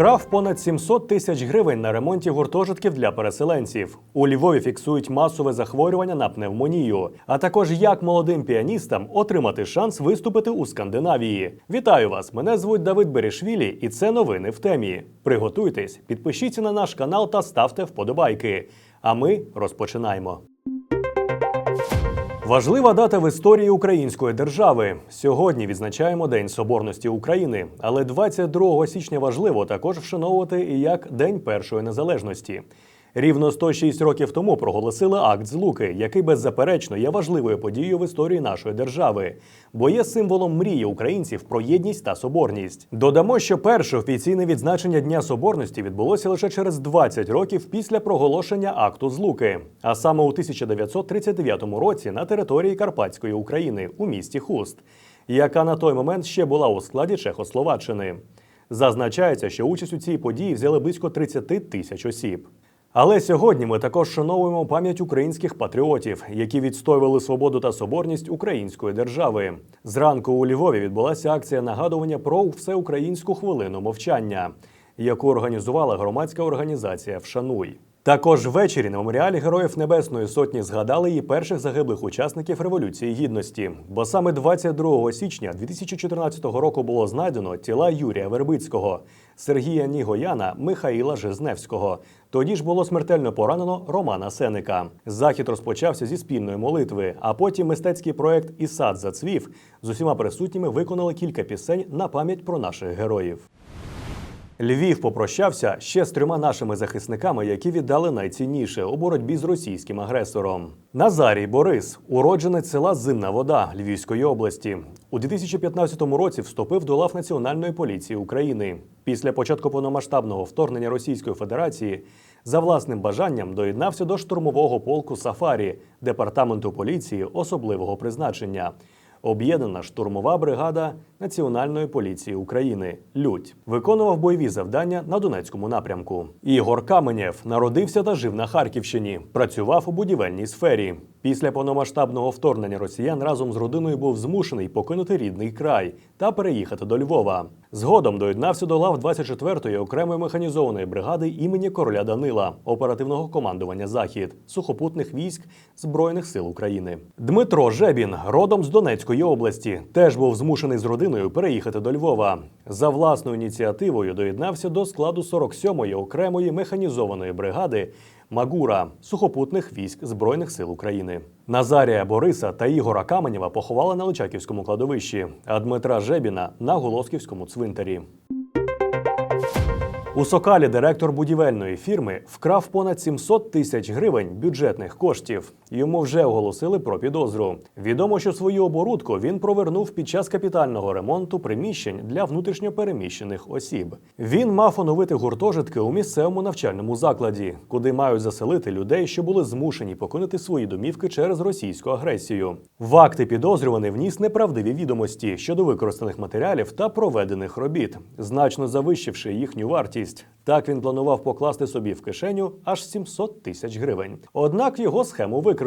Крав понад 700 тисяч гривень на ремонті гуртожитків для переселенців. У Львові фіксують масове захворювання на пневмонію, а також як молодим піаністам отримати шанс виступити у Скандинавії. Вітаю вас! Мене звуть Давид Берішвілі, і це новини в темі. Приготуйтесь, підпишіться на наш канал та ставте вподобайки. А ми розпочинаємо. Важлива дата в історії української держави. Сьогодні відзначаємо День Соборності України, але 22 січня важливо також вшановувати і як День першої незалежності. Рівно 106 років тому проголосили акт Злуки, який беззаперечно є важливою подією в історії нашої держави, бо є символом мрії українців про єдність та соборність. Додамо, що перше офіційне відзначення Дня Соборності відбулося лише через 20 років після проголошення акту Злуки, а саме у 1939 році на території Карпатської України у місті Хуст, яка на той момент ще була у складі Чехословаччини. Зазначається, що участь у цій події взяли близько 30 тисяч осіб. Але сьогодні ми також шановуємо пам'ять українських патріотів, які відстоювали свободу та соборність української держави. Зранку у Львові відбулася акція нагадування про всеукраїнську хвилину мовчання, яку організувала громадська організація Вшануй. Також ввечері на меморіалі Героїв Небесної Сотні згадали і перших загиблих учасників Революції Гідності. Бо саме 22 січня 2014 року було знайдено тіла Юрія Вербицького, Сергія Нігояна, Михаїла Жизневського. Тоді ж було смертельно поранено Романа Сеника. Захід розпочався зі спільної молитви, а потім мистецький проект І сад зацвів з усіма присутніми виконали кілька пісень на пам'ять про наших героїв. Львів попрощався ще з трьома нашими захисниками, які віддали найцінніше у боротьбі з російським агресором. Назарій Борис, уродженець села Зимна Вода Львівської області, у 2015 році вступив до лав Національної поліції України. Після початку повномасштабного вторгнення Російської Федерації за власним бажанням доєднався до штурмового полку Сафарі департаменту поліції особливого призначення. Об'єднана штурмова бригада Національної поліції України Людь виконував бойові завдання на Донецькому напрямку. Ігор Каменєв народився та жив на Харківщині. Працював у будівельній сфері. Після повномасштабного вторгнення росіян разом з родиною був змушений покинути рідний край та переїхати до Львова. Згодом доєднався до лав 24-ї окремої механізованої бригади імені короля Данила, оперативного командування Захід сухопутних військ Збройних сил України. Дмитро Жебін, родом з Донецької області, теж був змушений з родиною переїхати до Львова. За власною ініціативою доєднався до складу 47-ї окремої механізованої бригади. Магура сухопутних військ Збройних сил України Назарія Бориса та Ігора Каменєва поховали на Личаківському кладовищі, а Дмитра Жебіна на Голосківському цвинтарі. У Сокалі директор будівельної фірми вкрав понад 700 тисяч гривень бюджетних коштів. Йому вже оголосили про підозру. Відомо, що свою оборудку він провернув під час капітального ремонту приміщень для внутрішньопереміщених осіб. Він мав оновити гуртожитки у місцевому навчальному закладі, куди мають заселити людей, що були змушені покинути свої домівки через російську агресію. В акти підозрюваний вніс неправдиві відомості щодо використаних матеріалів та проведених робіт, значно завищивши їхню вартість. Так він планував покласти собі в кишеню аж 700 тисяч гривень. Однак його схему викрили.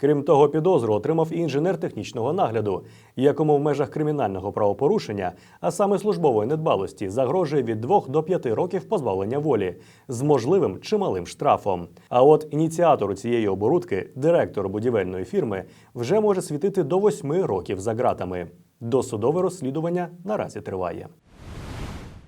Крім того, підозру отримав і інженер технічного нагляду, якому в межах кримінального правопорушення, а саме службової недбалості, загрожує від 2 до 5 років позбавлення волі з можливим чималим штрафом. А от ініціатору цієї оборудки, директор будівельної фірми, вже може світити до 8 років за ґратами. Досудове розслідування наразі триває.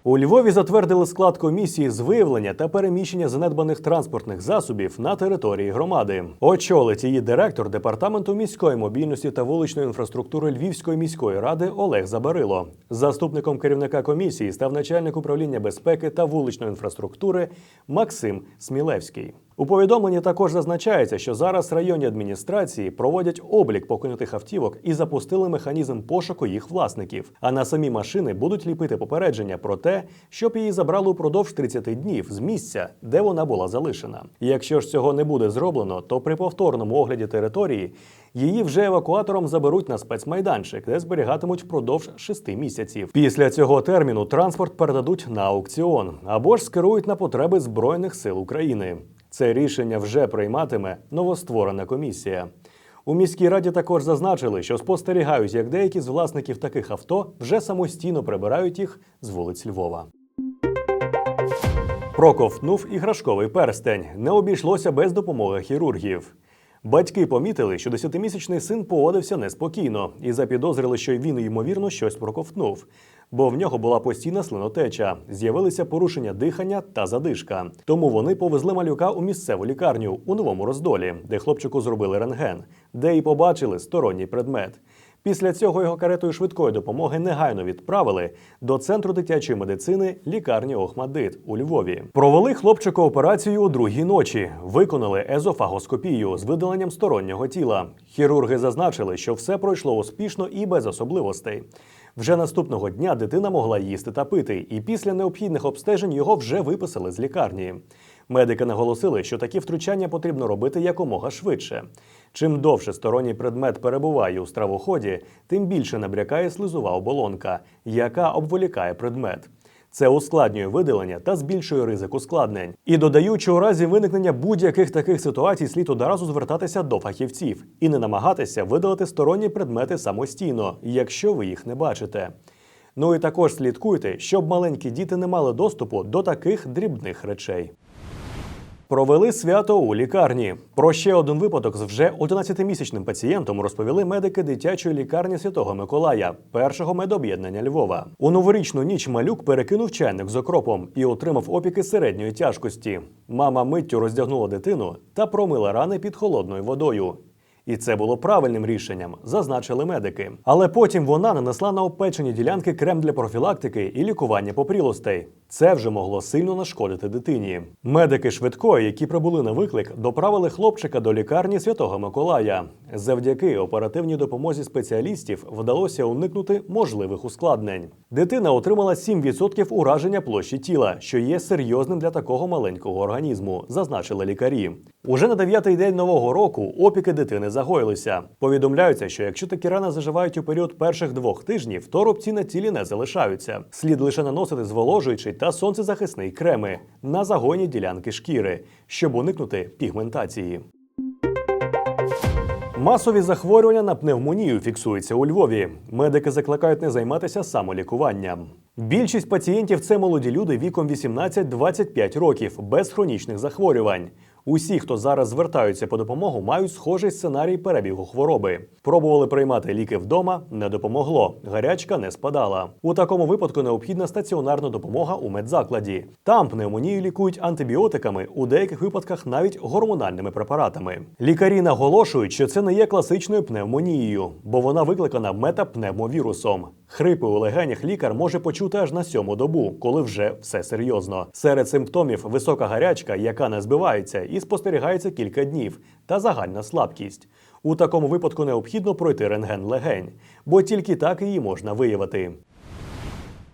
У Львові затвердили склад комісії з виявлення та переміщення занедбаних транспортних засобів на території громади. Очолить її директор департаменту міської мобільності та вуличної інфраструктури Львівської міської ради Олег Забарило. Заступником керівника комісії став начальник управління безпеки та вуличної інфраструктури Максим Смілевський. У повідомленні також зазначається, що зараз районні адміністрації проводять облік покинутих автівок і запустили механізм пошуку їх власників. А на самі машини будуть ліпити попередження про те, щоб її забрали упродовж 30 днів з місця, де вона була залишена. Якщо ж цього не буде зроблено, то при повторному огляді території її вже евакуатором заберуть на спецмайданчик, де зберігатимуть впродовж 6 місяців. Після цього терміну транспорт передадуть на аукціон або ж скерують на потреби збройних сил України. Це рішення вже прийматиме новостворена комісія. У міській раді також зазначили, що спостерігають, як деякі з власників таких авто вже самостійно прибирають їх з вулиць Львова. Проковтнув іграшковий перстень. Не обійшлося без допомоги хірургів. Батьки помітили, що десятимісячний син поводився неспокійно і запідозрили, що він ймовірно щось проковтнув, бо в нього була постійна слинотеча, з'явилися порушення дихання та задишка. Тому вони повезли малюка у місцеву лікарню у новому роздолі, де хлопчику зробили рентген, де і побачили сторонній предмет. Після цього його каретою швидкої допомоги негайно відправили до центру дитячої медицини лікарні Охмадит у Львові. Провели хлопчику операцію у другій ночі, виконали езофагоскопію з видаленням стороннього тіла. Хірурги зазначили, що все пройшло успішно і без особливостей. Вже наступного дня дитина могла їсти та пити, і після необхідних обстежень його вже виписали з лікарні. Медики наголосили, що такі втручання потрібно робити якомога швидше. Чим довше сторонній предмет перебуває у стравоході, тим більше набрякає слизова оболонка, яка обволікає предмет. Це ускладнює видалення та збільшує ризик ускладнень. І додаючи у разі виникнення будь-яких таких ситуацій слід одразу звертатися до фахівців і не намагатися видалити сторонні предмети самостійно, якщо ви їх не бачите. Ну і також слідкуйте, щоб маленькі діти не мали доступу до таких дрібних речей. Провели свято у лікарні. Про ще один випадок з вже 11-місячним пацієнтом розповіли медики дитячої лікарні Святого Миколая, першого медоб'єднання Львова. У новорічну ніч малюк перекинув чайник з окропом і отримав опіки середньої тяжкості. Мама миттю роздягнула дитину та промила рани під холодною водою. І це було правильним рішенням, зазначили медики. Але потім вона нанесла на опечені ділянки крем для профілактики і лікування попрілостей. Це вже могло сильно нашкодити дитині. Медики швидкої, які прибули на виклик, доправили хлопчика до лікарні Святого Миколая. Завдяки оперативній допомозі спеціалістів вдалося уникнути можливих ускладнень. Дитина отримала 7% ураження площі тіла, що є серйозним для такого маленького організму, зазначили лікарі. Уже на дев'ятий день нового року опіки дитини загоїлися. Повідомляється, що якщо такі рани заживають у період перших двох тижнів, то рубці на тілі не залишаються. Слід лише наносити зволожуючий та сонцезахисний креми на загойні ділянки шкіри, щоб уникнути пігментації. Масові захворювання на пневмонію фіксуються у Львові. Медики закликають не займатися самолікуванням. Більшість пацієнтів це молоді люди віком 18-25 років без хронічних захворювань. Усі, хто зараз звертаються по допомогу, мають схожий сценарій перебігу хвороби. Пробували приймати ліки вдома, не допомогло. Гарячка не спадала. У такому випадку необхідна стаціонарна допомога у медзакладі. Там пневмонію лікують антибіотиками, у деяких випадках навіть гормональними препаратами. Лікарі наголошують, що це не є класичною пневмонією, бо вона викликана метапневмовірусом. Хрипи у легенях лікар може почути аж на сьому добу, коли вже все серйозно. Серед симптомів висока гарячка, яка не збивається, і спостерігається кілька днів, та загальна слабкість. У такому випадку необхідно пройти рентген легень, бо тільки так її можна виявити.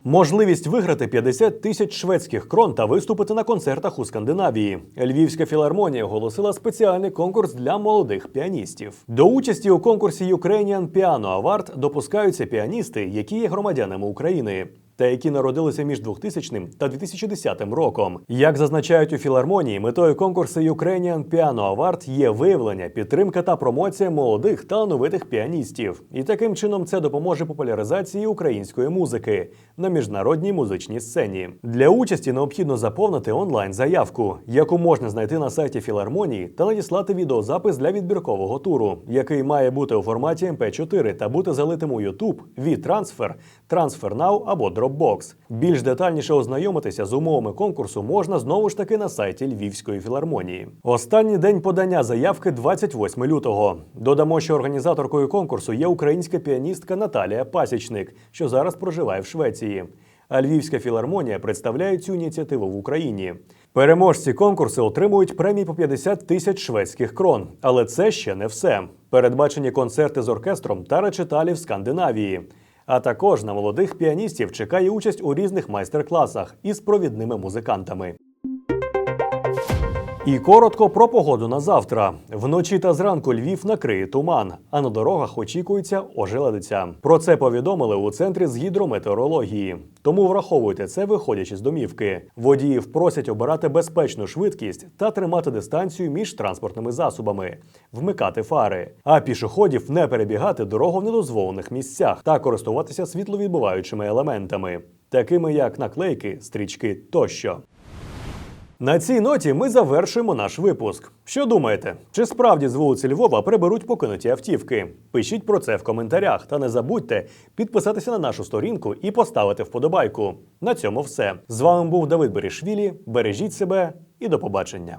Можливість виграти 50 тисяч шведських крон та виступити на концертах у Скандинавії. Львівська філармонія оголосила спеціальний конкурс для молодих піаністів. До участі у конкурсі Ukrainian Piano Award допускаються піаністи, які є громадянами України. Та які народилися між 2000 та 2010 роком. Як зазначають у філармонії, метою конкурсу Ukrainian Piano Award є виявлення, підтримка та промоція молодих та новитих піаністів. І таким чином це допоможе популяризації української музики на міжнародній музичній сцені. Для участі необхідно заповнити онлайн-заявку, яку можна знайти на сайті філармонії та надіслати відеозапис для відбіркового туру, який має бути у форматі MP4 та бути залитим у YouTube, VTransfer, TransferNow або Dropbox. Більш детальніше ознайомитися з умовами конкурсу можна знову ж таки на сайті Львівської філармонії. Останній день подання заявки 28 лютого. Додамо, що організаторкою конкурсу є українська піаністка Наталія Пасічник, що зараз проживає в Швеції. А Львівська філармонія представляє цю ініціативу в Україні. Переможці конкурсу отримують премії по 50 тисяч шведських крон. Але це ще не все. Передбачені концерти з оркестром та речиталі в Скандинавії. А також на молодих піаністів чекає участь у різних майстер-класах із провідними музикантами. І коротко про погоду на завтра. Вночі та зранку Львів накриє туман, а на дорогах очікується ожеледиця. Про це повідомили у центрі з гідрометеорології. Тому враховуйте це, виходячи з домівки. Водіїв просять обирати безпечну швидкість та тримати дистанцію між транспортними засобами, вмикати фари, а пішоходів не перебігати дорогу в недозволених місцях та користуватися світловідбиваючими елементами, такими як наклейки, стрічки тощо. На цій ноті ми завершуємо наш випуск. Що думаєте? Чи справді з вулиці Львова приберуть покинуті автівки? Пишіть про це в коментарях та не забудьте підписатися на нашу сторінку і поставити вподобайку. На цьому все. З вами був Давид Берішвілі. Бережіть себе і до побачення.